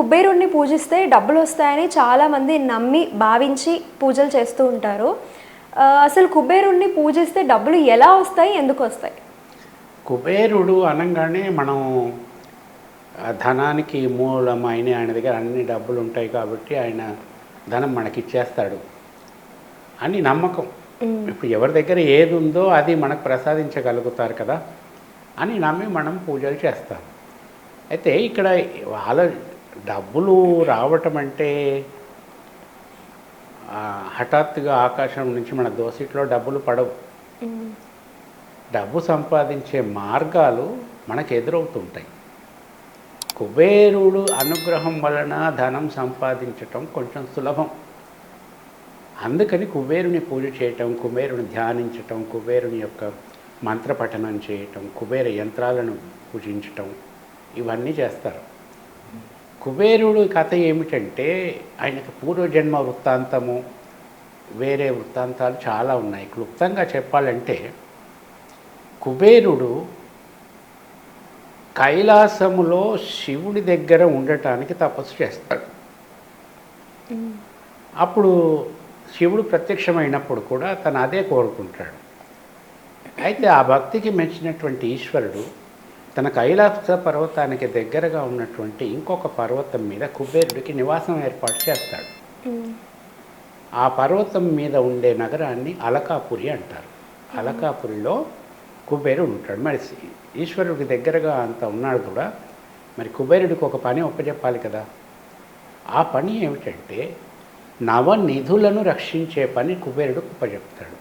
కుబేరుణ్ణి పూజిస్తే డబ్బులు వస్తాయని చాలామంది నమ్మి భావించి పూజలు చేస్తూ ఉంటారు. అసలు కుబేరుణ్ణి పూజిస్తే డబ్బులు ఎలా వస్తాయి? ఎందుకు వస్తాయి? కుబేరుడు అనగానే మనం ధనానికి మూలం ఆయన ఆయన దగ్గర అన్ని డబ్బులు ఉంటాయి కాబట్టి ఆయన ధనం మనకి ఇచ్చేస్తాడు అని నమ్మకం. ఇప్పుడు ఎవరి దగ్గర ఏది ఉందో అది మనకు ప్రసాదించగలుగుతారు కదా అని నమ్మి మనం పూజలు చేస్తాం. అయితే ఇక్కడ వాళ్ళ డబ్బులు రావటం అంటే హఠాత్తుగా ఆకాశం నుంచి మన దోసిట్లో డబ్బులు పడవు. డబ్బు సంపాదించే మార్గాలు మనకు ఎదురవుతుంటాయి కుబేరుడు అనుగ్రహం వలన ధనం సంపాదించటం కొంచెం సులభం. అందుకని కుబేరుని పూజ చేయటం కుబేరుని ధ్యానించటం కుబేరుని యొక్క మంత్రపఠనం చేయటం కుబేర యంత్రాలను పూజించటం ఇవన్నీ చేస్తారు. కుబేరుడు కథ ఏమిటంటే ఆయనకు పూర్వజన్మ వృత్తాంతము వేరే వృత్తాంతాలు చాలా ఉన్నాయి. క్లుప్తంగా చెప్పాలంటే కుబేరుడు కైలాసములో శివుడి దగ్గర ఉండటానికి తపస్సు చేస్తాడు. అప్పుడు శివుడు ప్రత్యక్షమైనప్పుడు కూడా తను అదే కోరుకుంటాడు. అయితే ఆ భక్తికి మెచ్చినటువంటి ఈశ్వరుడు తన కైలాస పర్వతానికి దగ్గరగా ఉన్నటువంటి ఇంకొక పర్వతం మీద కుబేరుడికి నివాసం ఏర్పాటు చేస్తాడు. ఆ పర్వతం మీద ఉండే నగరాన్ని అలకాపురి అంటారు. అలకాపురిలో కుబేరుడు ఉంటాడు. మరి ఈశ్వరుడికి దగ్గరగా అంత ఉన్నాడు కూడా. మరి కుబేరుడికి ఒక పని ఒప్పచెప్పాలి కదా. ఆ పని ఏమిటంటే నవనిధులను రక్షించే పని కుబేరుడు ఉపజెప్తాడు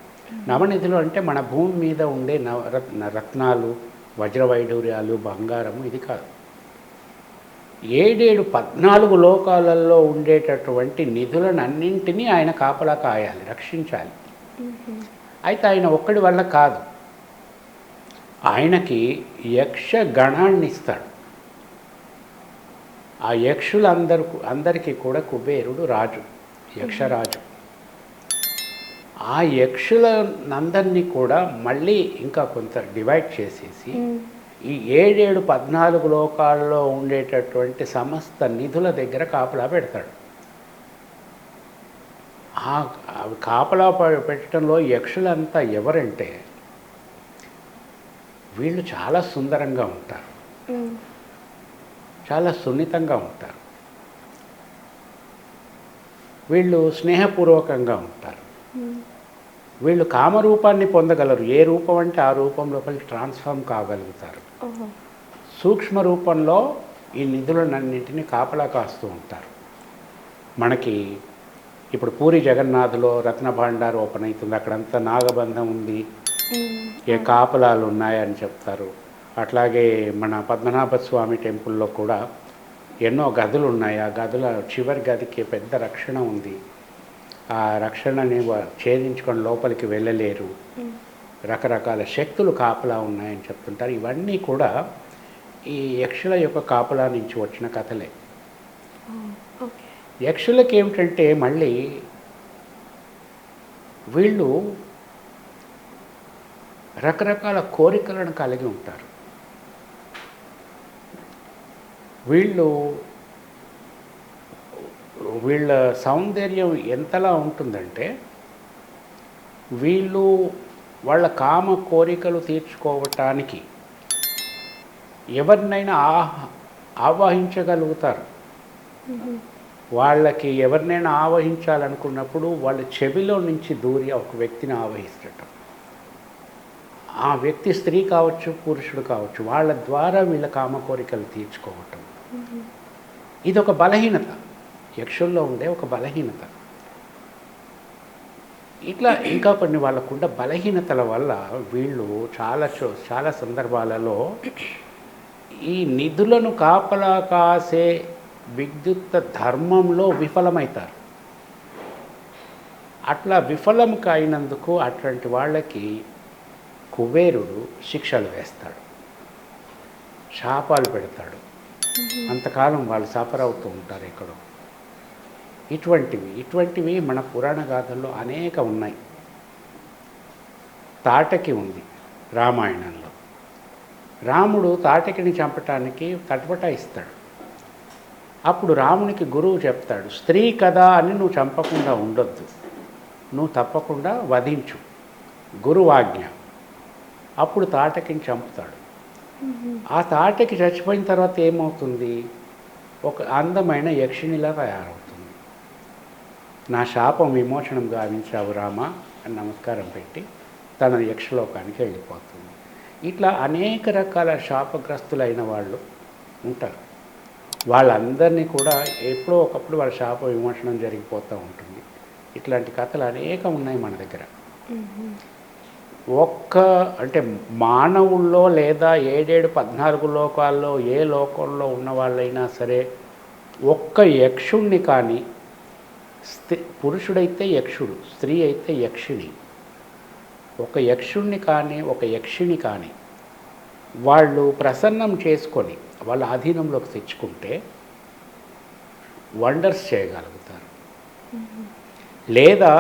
నవనిధులు అంటే మన భూమి మీద ఉండే నవరత్ రత్నాలు వజ్రవైడూర్యాలు బంగారము ఇది కాదు. ఏడేడు పద్నాలుగు లోకాలలో ఉండేటటువంటి నిధులను అన్నింటినీ ఆయన కాపలా కాయాలి రక్షించాలి. అయితే ఆయన ఒక్కడి వల్ల కాదు. ఆయనకి యక్ష గణాన్ని ఇస్తాడు. ఆ యక్షులందరు అందరికీ కూడా కుబేరుడు రాజు యక్షరాజు. ఆ యక్షులందరినీ కూడా మళ్ళీ ఇంకా కొంత డివైడ్ చేసేసి ఈ ఏడేడు పద్నాలుగు లోకాల్లో ఉండేటటువంటి సమస్త నిధుల దగ్గర కాపలా పెడతాడు. ఆ కాపలా పెట్టడంలో యక్షులంతా ఎవరంటే వీళ్ళు చాలా సుందరంగా ఉంటారు. చాలా సున్నితంగా ఉంటారు. వీళ్ళు స్నేహపూర్వకంగా ఉంటారు. వీళ్ళు కామరూపాన్ని పొందగలరు. ఏ రూపం అంటే ఆ రూపం లోపలికి ట్రాన్స్ఫార్మ్ కాగలుగుతారు. సూక్ష్మ రూపంలో ఈ నిధులన్నింటినీ కాపలా కాస్తూ ఉంటారు. మనకి ఇప్పుడు పూరి జగన్నాథ్లో రత్న భాండార్ ఓపెన్ అవుతుంది అక్కడంతా నాగబంధం ఉంది. ఏ కాపలాలు ఉన్నాయని చెప్తారు. అట్లాగే మన పద్మనాభ స్వామి టెంపుల్లో కూడా ఎన్నో గదులు ఉన్నాయి ఆ గదుల చివరి గదికి పెద్ద రక్షణ ఉంది. ఆ రక్షణని ఛేదించుకొని లోపలికి వెళ్ళలేరు. రకరకాల శక్తులు కాపలా ఉన్నాయని చెప్తుంటారు. ఇవన్నీ కూడా ఈ యక్షుల యొక్క కాపలా నుంచి వచ్చిన కథలే. యక్షులకి ఏమిటంటే మళ్ళీ వీళ్ళు రకరకాల కోరికలను కలిగి ఉంటారు. వీళ్ళు వీళ్ళ సౌందర్యం ఎంతలా ఉంటుందంటే వీళ్ళు వాళ్ళ కామ కోరికలు తీర్చుకోవటానికి ఎవరినైనా ఆహ్ ఆవాహించగలుగుతారు. వాళ్ళకి ఎవరినైనా ఆవహించాలనుకున్నప్పుడు వాళ్ళ చెవిలో నుంచి దూరి ఒక వ్యక్తిని ఆవహిస్తటం ఆ వ్యక్తి స్త్రీ కావచ్చు పురుషుడు కావచ్చు వాళ్ళ ద్వారా వీళ్ళ కామ కోరికలు తీర్చుకోవటం. ఇది ఒక బలహీనత. యక్షుల్లో ఉండే ఒక బలహీనత. ఇట్లా ఇంకా కొన్ని వాళ్ళకుండ బలహీనతల వల్ల వీళ్ళు చాలా చాలా సందర్భాలలో ఈ నిధులను కాపలా కాసే విద్యుత్ ధర్మంలో విఫలమవుతారు అట్లా విఫలం కాయినందుకు అట్లాంటి వాళ్ళకి కుబేరుడు శిక్షలు వేస్తాడు. శాపాలు పెడతాడు. అంతకాలం వాళ్ళు సఫర్ అవుతూ ఉంటారు ఎక్కడో. ఇటువంటివి ఇటువంటివి మన పురాణ గాథల్లో అనేక ఉన్నాయి. తాటకి ఉంది రామాయణంలో. రాముడు తాటకిని చంపటానికి తటపటాయిస్తాడు అప్పుడు రామునికి గురువు చెప్తాడు స్త్రీ కదా అని నువ్వు చంపకుండా ఉండొద్దు. నువ్వు తప్పకుండా వధించు. గురువాజ్ఞ. అప్పుడు తాటకిని చంపుతాడు. ఆ తాటకి చచ్చిపోయిన తర్వాత ఏమవుతుంది? ఒక అందమైన యక్షిణిలా తయారవుతుంది. నా శాపం విమోచనం గావించావు రామ అని నమస్కారం పెట్టి తన యక్షలోకానికి వెళ్ళిపోతుంది. ఇట్లా అనేక రకాల శాపగ్రస్తులైన వాళ్ళు ఉంటారు. వాళ్ళందరినీ కూడా ఎప్పుడో ఒకప్పుడు వాళ్ళ శాప విమోచనం జరిగిపోతూ ఉంటుంది. ఇట్లాంటి కథలు అనేకం ఉన్నాయి మన దగ్గర. ఒక్క అంటే మానవుల్లో లేదా ఏడేడు పద్నాలుగు లోకాల్లో ఏ లోకంలో ఉన్న వాళ్ళైనా సరే ఒక్క యక్షుణ్ణి కానీ పురుషుడైతే యక్షుడు స్త్రీ అయితే యక్షిణి. ఒక యక్షుణ్ణి కానీ ఒక యక్షిణి కానీ వాళ్ళు ప్రసన్నం చేసుకొని వాళ్ళ ఆధీనంలోకి తెచ్చుకుంటే వండర్స్ చేయగలుగుతారు. లేదా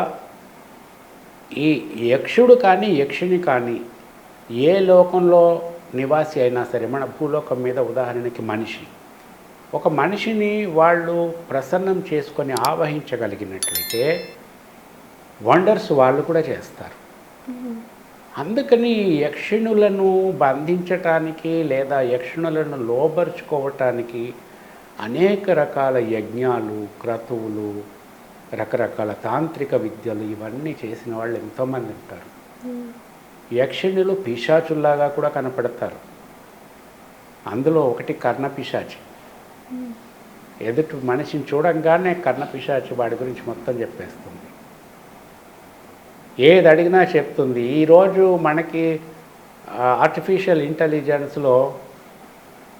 ఈ యక్షుడు కానీ యక్షిణి కానీ ఏ లోకంలో నివాసి అయినా సరే మన భూలోకం మీద ఉదాహరణకి మనిషి. ఒక మనిషిని వాళ్ళు ప్రసన్నం చేసుకొని ఆవహించగలిగినట్లయితే వండర్స్ వాళ్ళు కూడా చేస్తారు. అందుకని యక్షిణులను బంధించటానికి లేదా యక్షిణులను లోబరుచుకోవటానికి అనేక రకాల యజ్ఞాలు క్రతువులు రకరకాల తాంత్రిక విద్యలు ఇవన్నీ చేసిన వాళ్ళు ఎంతోమంది ఉంటారు. యక్షిణులు పిశాచుల్లాగా కూడా కనపడతారు. అందులో ఒకటి కర్ణ పిశాచి. ఎదుటి మనిషిని చూడంగానే కర్ణ పిశాచి వాడి గురించి మొత్తం చెప్పేస్తుంది. ఏది అడిగినా చెప్తుంది. ఈరోజు మనకి ఆర్టిఫిషియల్ ఇంటెలిజెన్స్లో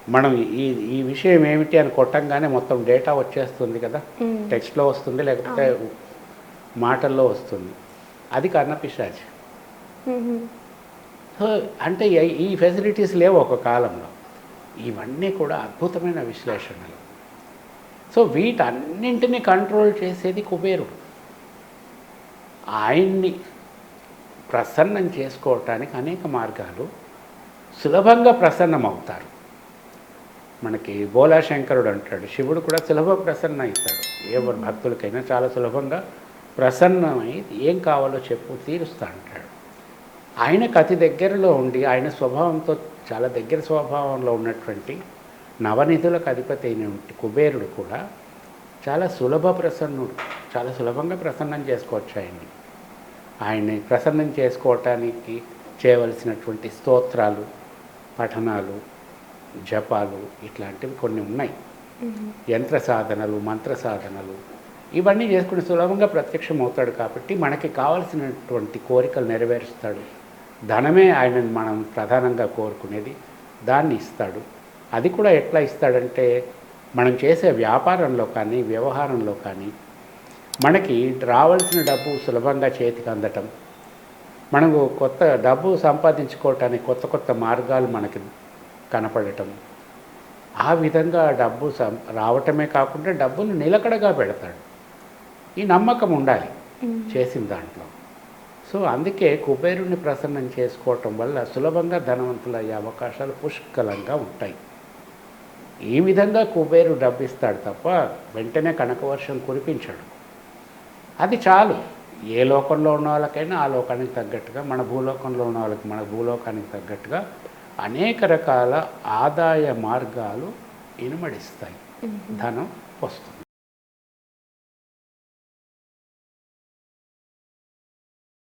మనం ఈ ఈ విషయం ఏమిటి అని కొట్టంగానే మొత్తం డేటా వచ్చేస్తుంది కదా. టెక్స్ట్లో వస్తుంది లేకపోతే మాటల్లో వస్తుంది. అది కర్ణపిశాచి సో అంటే ఈ ఫెసిలిటీస్ లేవు ఒక కాలంలో. ఇవన్నీ కూడా అద్భుతమైన విశ్లేషణలు. సో వీటన్నింటినీ కంట్రోల్ చేసేది కుబేరుడు. ఆయన్ని ప్రసన్నం చేసుకోవటానికి అనేక మార్గాలు సులభంగా ప్రసన్నం అవుతారు మనకి బోలాశంకరుడు అంటాడు శివుడు కూడా సులభ ప్రసన్న అవుతాడు ఎవరు భక్తులకైనా చాలా సులభంగా ప్రసన్నమై ఏం కావాలో చెప్పు తీరుస్తా అంటాడు ఆయనకు అతి దగ్గరలో ఉండి ఆయన స్వభావంతో చాలా దగ్గర స్వభావంలో ఉన్నటువంటి నవనిధులకు అధిపతి అయినటువంటి కుబేరుడు కూడా చాలా సులభ ప్రసన్నుడు చాలా సులభంగా ప్రసన్నం చేసుకోవచ్చు ఆయన్ని. ఆయన్ని ప్రసన్నం చేసుకోవటానికి చేయవలసినటువంటి స్తోత్రాలు పఠనాలు జపాలు ఇట్లాంటివి కొన్ని ఉన్నాయి. యంత్ర సాధనలు మంత్ర సాధనలు ఇవన్నీ చేసుకుని సులభంగా ప్రత్యక్షం అవుతాడు కాబట్టి మనకి కావలసినటువంటి కోరికలు నెరవేరుస్తాడు. ధనమే ఆయనను మనం ప్రధానంగా కోరుకునేది. దాన్ని ఇస్తాడు. అది కూడా ఎట్లా ఇస్తాడంటే మనం చేసే వ్యాపారంలో కానీ వ్యవహారంలో కానీ మనకి రావాల్సిన డబ్బు సులభంగా చేతికి అందటం. మనకు కొత్త డబ్బు సంపాదించుకోవటానికి కొత్త కొత్త మార్గాలు మనకి కనపడటం. ఆ విధంగా డబ్బు సం రావటమే కాకుండా డబ్బును నిలకడగా పెడతాడు. ఈ నమ్మకం ఉండాలి చేసిన దాంట్లో. సో అందుకే కుబేరుని ప్రసన్నం చేసుకోవటం వల్ల సులభంగా ధనవంతులయ్యే అవకాశాలు పుష్కలంగా ఉంటాయి. ఈ విధంగా కుబేరు డబ్బిస్తాడు తప్ప వెంటనే కనకవర్షం కురిపించాడు. అది చాలు. ఏ లోకంలో ఉన్న వాళ్ళకైనా ఆ లోకానికి తగ్గట్టుగా మన భూలోకంలో ఉన్న వాళ్ళకి మన భూలోకానికి తగ్గట్టుగా అనేక రకాల ఆదాయ మార్గాలు ఇనుమడిస్తాయి. ధనం వస్తుంది.